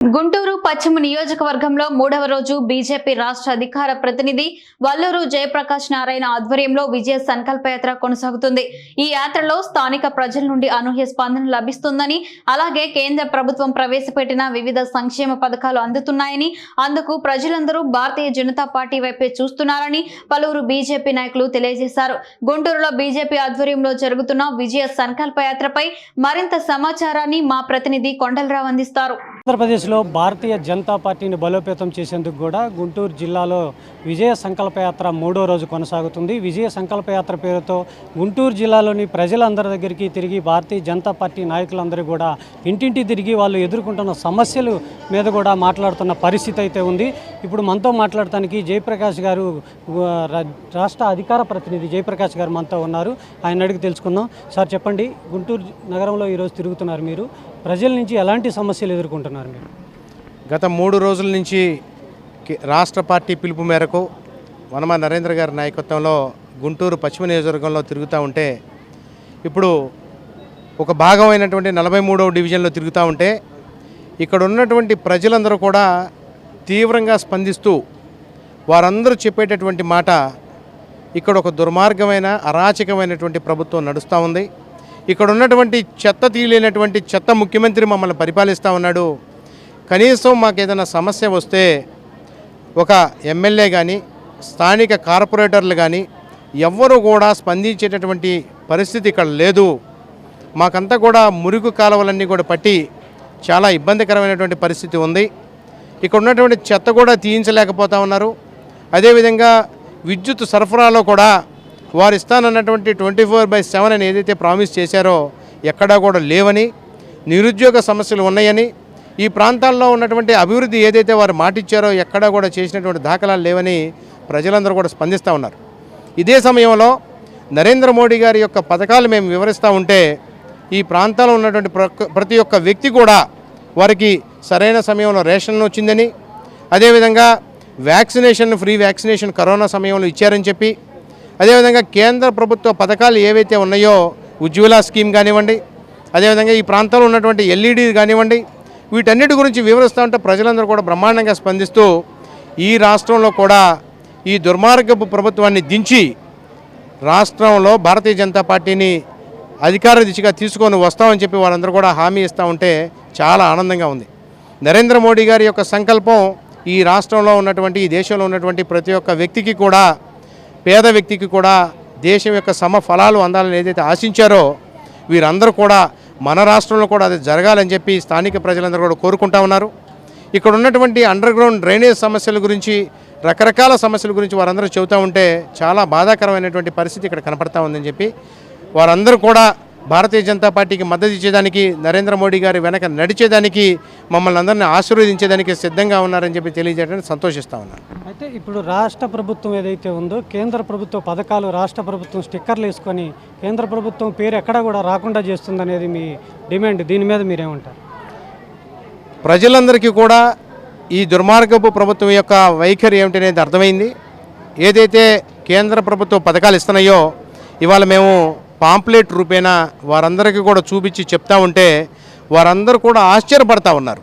గుంటూరు పశ్చిమ నియోజకవర్గంలో మూడవ రోజు బీజేపీ రాష్ట్ర అధికార ప్రతినిధి వల్లూరు జయప్రకాష్ నారాయణ ఆధ్వర్యంలో విజయ సంకల్ప యాత్ర కొనసాగుతుంది. ఈ యాత్రలో స్థానిక ప్రజల నుండి అనూహ్య స్పందన లభిస్తుందని అలాగే కేంద్ర ప్రభుత్వం ప్రవేశపెట్టిన వివిధ సంక్షేమ పథకాలు అందుతున్నాయని అందుకు ప్రజలందరూ భారతీయ జనతా పార్టీ వైపే చూస్తున్నారని పలువురు బీజేపీ నాయకులు తెలియజేశారు. గుంటూరులో బీజేపీ ఆధ్వర్యంలో జరుగుతున్న విజయ సంకల్ప యాత్రపై మరింత సమాచారాన్ని మా ప్రతినిధి కొండలరావు అందిస్తారు. ఆంధ్రప్రదేశ్లో భారతీయ జనతా పార్టీని బలోపేతం చేసేందుకు కూడా గుంటూరు జిల్లాలో విజయ సంకల్పయాత్ర మూడో రోజు కొనసాగుతుంది. విజయ సంకల్పయాత్ర పేరుతో గుంటూరు జిల్లాలోని ప్రజలందరి దగ్గరికి తిరిగి భారతీయ జనతా పార్టీ నాయకులందరూ కూడా ఇంటింటి తిరిగి వాళ్ళు ఎదుర్కొంటున్న సమస్యలు మీద కూడా మాట్లాడుతున్న పరిస్థితి అయితే ఉంది. ఇప్పుడు మనతో మాట్లాడటానికి జయప్రకాష్ గారు రాష్ట్ర అధికార ప్రతినిధి జయప్రకాష్ గారు మనతో ఉన్నారు. ఆయన అడిగి తెలుసుకుందాం. సార్ చెప్పండి గుంటూరు నగరంలో ఈరోజు తిరుగుతున్నారు మీరు. ప్రజల నుంచి ఎలాంటి సమస్యలు ఎదుర్కొంటున్నారు మీరు గత మూడు రోజుల నుంచి రాష్ట్ర పార్టీ పిలుపు మేరకు వనమ నరేంద్ర గారి నాయకత్వంలో గుంటూరు పశ్చిమ నియోజకవర్గంలో తిరుగుతూ ఉంటే ఇప్పుడు ఒక భాగమైనటువంటి నలభై మూడవ డివిజన్లో తిరుగుతూ ఉంటే ఇక్కడ ఉన్నటువంటి ప్రజలందరూ కూడా తీవ్రంగా స్పందిస్తూ వారందరూ చెప్పేటటువంటి మాట ఇక్కడ ఒక దుర్మార్గమైన అరాచకమైనటువంటి ప్రభుత్వం నడుస్తూ ఉంది. ఇక్కడ ఉన్నటువంటి చెత్త తీయలేనటువంటి చెత్త ముఖ్యమంత్రి మమ్మల్ని పరిపాలిస్తూ ఉన్నాడు. కనీసం మాకు ఏదైనా సమస్య వస్తే ఒక ఎమ్మెల్యే కానీ స్థానిక కార్పొరేటర్లు కానీ ఎవ్వరూ కూడా స్పందించేటటువంటి పరిస్థితి ఇక్కడ లేదు. మాకంతా కూడా మురుగు కాలువలన్నీ కూడా పట్టి చాలా ఇబ్బందికరమైనటువంటి పరిస్థితి ఉంది. ఇక్కడ ఉన్నటువంటి చెత్త కూడా తీయించలేకపోతా ఉన్నారు. అదేవిధంగా విద్యుత్ సరఫరాలో కూడా వారు ఇస్తానన్నటువంటి ట్వంటీ ఫోర్ బై సెవెన్ అని ఏదైతే ప్రామిస్ చేశారో ఎక్కడా కూడా లేవని నిరుద్యోగ సమస్యలు ఉన్నాయని ఈ ప్రాంతాల్లో ఉన్నటువంటి అభివృద్ధి ఏదైతే వారు మాటిచ్చారో ఎక్కడా కూడా చేసినటువంటి దాఖలాలు లేవని ప్రజలందరూ కూడా స్పందిస్తూ ఉన్నారు. ఇదే సమయంలో నరేంద్ర మోడీ గారి యొక్క పథకాలు మేము వివరిస్తూ ఉంటే ఈ ప్రాంతంలో ఉన్నటువంటి ప్రతి ఒక్క వ్యక్తి కూడా వారికి సరైన సమయంలో రేషన్ వచ్చిందని అదేవిధంగా వ్యాక్సినేషన్ ఫ్రీ వ్యాక్సినేషన్ కరోనా సమయంలో ఇచ్చారని చెప్పి అదేవిధంగా కేంద్ర ప్రభుత్వ పథకాలు ఏవైతే ఉన్నాయో ఉజ్వల స్కీమ్ కానివ్వండి అదేవిధంగా ఈ ప్రాంతంలో ఉన్నటువంటి ఎల్ఈడి కానివ్వండి వీటన్నిటి గురించి వివరిస్తూ ఉంటే ప్రజలందరూ కూడా బ్రహ్మాండంగా స్పందిస్తూ ఈ రాష్ట్రంలో కూడా ఈ దుర్మార్గపు ప్రభుత్వాన్ని దించి రాష్ట్రంలో భారతీయ జనతా పార్టీని అధికార దిశగా తీసుకొని వస్తామని చెప్పి వారందరూ కూడా హామీ ఇస్తూ ఉంటే చాలా ఆనందంగా ఉంది. నరేంద్ర మోడీ గారి యొక్క సంకల్పం ఈ రాష్ట్రంలో ఉన్నటువంటి ఈ దేశంలో ఉన్నటువంటి ప్రతి ఒక్క వ్యక్తికి కూడా పేద వ్యక్తికి కూడా దేశం యొక్క సమ ఫలాలు అందాలని ఏదైతే ఆశించారో వీరందరూ కూడా మన రాష్ట్రంలో కూడా అది జరగాలని చెప్పి స్థానిక ప్రజలందరూ కూడా కోరుకుంటా ఉన్నారు. ఇక్కడ ఉన్నటువంటి అండర్ గ్రౌండ్ డ్రైనేజ్ సమస్యల గురించి రకరకాల సమస్యల గురించి వారందరూ చెబుతూ ఉంటే చాలా బాధాకరమైనటువంటి పరిస్థితి ఇక్కడ కనపడతా ఉందని చెప్పి వారందరూ కూడా భారతీయ జనతా పార్టీకి మద్దతు ఇచ్చేదానికి నరేంద్ర మోడీ గారి వెనక నడిచేదానికి మమ్మల్ని అందరినీ ఆశీర్వదించేదానికి సిద్ధంగా ఉన్నారని చెప్పి తెలియజేయడానికి సంతోషిస్తా ఉన్నాను అయితే ఇప్పుడు రాష్ట్ర ప్రభుత్వం ఏదైతే ఉందో కేంద్ర ప్రభుత్వ పథకాలు రాష్ట్ర ప్రభుత్వం స్టిక్కర్లు వేసుకొని కేంద్ర ప్రభుత్వం పేరు ఎక్కడా కూడా రాకుండా చేస్తుందనేది మీ డిమాండ్. దీని మీద మీరేమంటారు? ప్రజలందరికీ కూడా ఈ దుర్మార్గపు ప్రభుత్వం యొక్క వైఖరి ఏమిటనేది అర్థమైంది. ఏదైతే కేంద్ర ప్రభుత్వ పథకాలు ఇస్తున్నాయో ఇవాళ మేము పాంప్లెట్ రూపేణా వారందరికీ కూడా చూపించి చెప్తా ఉంటే వారందరూ కూడా ఆశ్చర్యపడతా ఉన్నారు.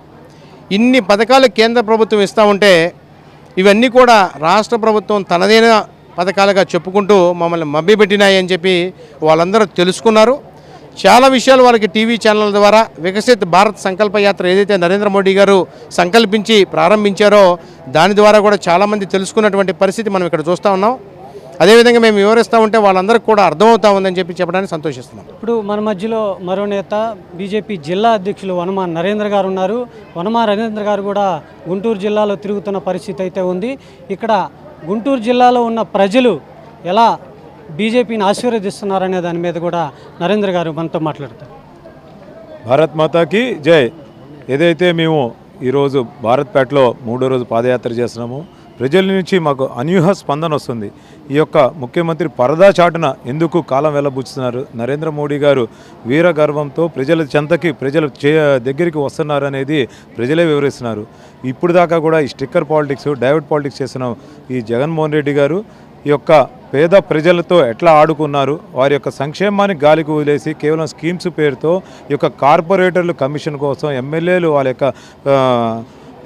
ఇన్ని పథకాలు కేంద్ర ప్రభుత్వం ఇస్తూ ఉంటే ఇవన్నీ కూడా రాష్ట్ర ప్రభుత్వం తనదైన పథకాలుగా చెప్పుకుంటూ మమ్మల్ని మభ్యపెట్టినాయి అని చెప్పి వాళ్ళందరూ తెలుసుకున్నారు. చాలా విషయాలు వాళ్ళకి టీవీ ఛానల్ ద్వారా వికసిత్ భారత్ సంకల్ప యాత్ర ఏదైతే నరేంద్ర మోడీ గారు సంకల్పించి ప్రారంభించారో దాని ద్వారా కూడా చాలామంది తెలుసుకున్నటువంటి పరిస్థితి మనం ఇక్కడ చూస్తూ ఉన్నాం. అదేవిధంగా మేము వివరిస్తూ ఉంటే వాళ్ళందరికీ కూడా అర్థమవుతా ఉందని చెప్పి చెప్పడానికి సంతోషిస్తున్నాం. ఇప్పుడు మన మధ్యలో మరో నేత బీజేపీ జిల్లా అధ్యక్షులు వనమా నరేంద్ర గారు ఉన్నారు. వనమా నరేంద్ర గారు కూడా గుంటూరు జిల్లాలో తిరుగుతున్న పరిస్థితి అయితే ఉంది. ఇక్కడ గుంటూరు జిల్లాలో ఉన్న ప్రజలు ఎలా బీజేపీని ఆశీర్వదిస్తున్నారనే దాని మీద కూడా నరేంద్ర గారు మనతో మాట్లాడతారు. భారత్ మాతాకి జై. ఏదైతే మేము ఈరోజు భారత్పేటలో మూడో రోజు పాదయాత్ర చేస్తున్నామో ప్రజల నుంచి మాకు అన్యూహ స్పందన వస్తుంది. ఈ యొక్క ముఖ్యమంత్రి పరదా చాటున ఎందుకు కాలం వెళ్ళబుచ్చుతున్నారు నరేంద్ర మోడీ గారు వీర గర్వంతో ప్రజల చెంతకి ప్రజల చే దగ్గరికి వస్తున్నారు అనేది ప్రజలే వివరిస్తున్నారు. ఇప్పుడు దాకా కూడా ఈ స్టిక్కర్ పాలిటిక్స్ డైవర్ట్ పాలిటిక్స్ చేసిన ఈ జగన్మోహన్ రెడ్డి గారు ఈ యొక్క పేద ప్రజలతో ఎట్లా ఆడుకున్నారు? వారి యొక్క సంక్షేమాన్ని గాలికి వదిలేసి కేవలం స్కీమ్స్ పేరుతో ఈ యొక్క కార్పొరేటర్లు కమిషన్ కోసం ఎమ్మెల్యేలు వాళ్ళ యొక్క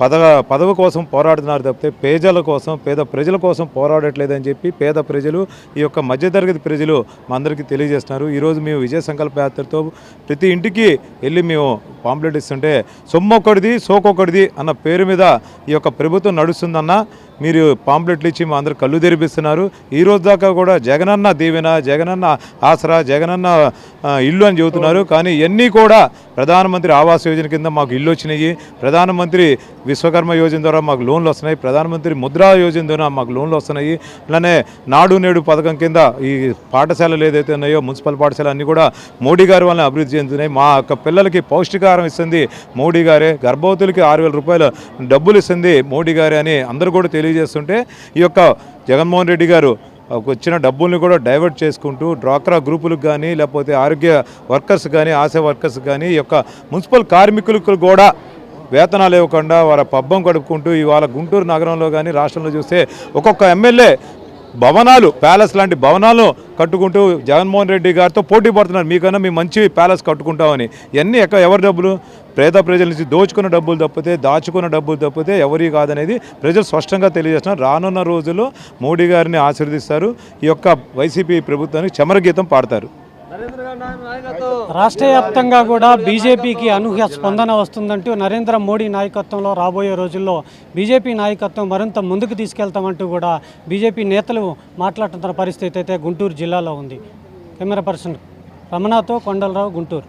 పదవ పదవి కోసం పోరాడుతున్నారు తప్పితే పేదల కోసం పేద ప్రజల కోసం పోరాడట్లేదని చెప్పి పేద ప్రజలు ఈ యొక్క మధ్యతరగతి ప్రజలు మా అందరికీ తెలియజేస్తున్నారు. ఈరోజు మేము విజయ సంకల్ప యాత్రతో ప్రతి ఇంటికి వెళ్ళి మేము పాంప్లెట్ ఇస్తుంటే సొమ్మొక్కడిది సోకొక్కడిది అన్న పేరు మీద ఈ యొక్క ప్రభుత్వం నడుస్తుందన్న మీరు పాంప్లెట్లు ఇచ్చి మా అందరు కళ్ళు తెరిపిస్తున్నారు. ఈ రోజు దాకా కూడా జగనన్న దీవెన జగనన్న ఆసరా జగనన్న ఇల్లు అని చెబుతున్నారు. కానీ ఇవన్నీ కూడా ప్రధానమంత్రి ఆవాస్ యోజన కింద మాకు ఇల్లు వచ్చినాయి. ప్రధానమంత్రి విశ్వకర్మ యోజన ద్వారా మాకు లోన్లు వస్తున్నాయి. ప్రధానమంత్రి ముద్రా యోజన ద్వారా మాకు లోన్లు వస్తున్నాయి. ఇలానే నాడు నేడు పథకం కింద ఈ పాఠశాలలు ఏదైతే ఉన్నాయో మున్సిపల్ పాఠశాల అన్నీ కూడా మోడీ గారి వల్ల అభివృద్ధి చెందుతున్నాయి. మా యొక్క పిల్లలకి పౌష్టిక పౌష్టికాహారం ఇస్తుంది. మోడీ గారే గర్భవతులకి ఆరు వేల రూపాయలు డబ్బులు ఇస్తుంది మోడీ గారే అని అందరూ కూడా తెలియజేస్తుంటే ఈ యొక్క జగన్మోహన్ రెడ్డి గారు వచ్చిన డబ్బుల్ని కూడా డైవర్ట్ చేసుకుంటూ డ్వాక్రా గ్రూపులకు కానీ లేకపోతే ఆరోగ్య వర్కర్స్ కానీ ఆశా వర్కర్స్ కానీ ఈ యొక్క మున్సిపల్ కార్మికులకు కూడా వేతనాలు ఇవ్వకుండా వారి పబ్బం గడుపుకుంటూ ఇవాళ గుంటూరు నగరంలో కానీ రాష్ట్రంలో చూస్తే ఒక్కొక్క ఎమ్మెల్యే భవనాలు ప్యాలెస్ లాంటి భవనాలు కట్టుకుంటూ జగన్మోహన్ రెడ్డి గారితో పోటీ పడుతున్నారు. మీకన్నా మేము మంచి ప్యాలెస్ కట్టుకుంటామని. ఇవన్నీ ఎక్క ఎవరి డబ్బులు? పేద ప్రజల నుంచి దోచుకున్న డబ్బులు తప్పితే దాచుకున్న డబ్బులు తప్పితే ఎవరి కాదనేది ప్రజలు స్పష్టంగా తెలియజేస్తున్నారు. రానున్న రోజుల్లో మోడీ గారిని ఆశీర్వదిస్తారు. ఈ యొక్క వైసీపీ ప్రభుత్వానికి చమరగీతం పాడతారు. రాష్ట్ర వ్యాప్తంగా కూడా బీజేపీకి అనూహ్య స్పందన వస్తుందంటూ నరేంద్ర మోడీ నాయకత్వంలో రాబోయే రోజుల్లో బీజేపీ నాయకత్వం మరింత ముందుకు తీసుకెళ్తామంటూ కూడా బీజేపీ నేతలు మాట్లాడుతున్న పరిస్థితి అయితే గుంటూరు జిల్లాలో ఉంది. కెమెరా పర్సన్ రమణతో కొండలరావు గుంటూరు.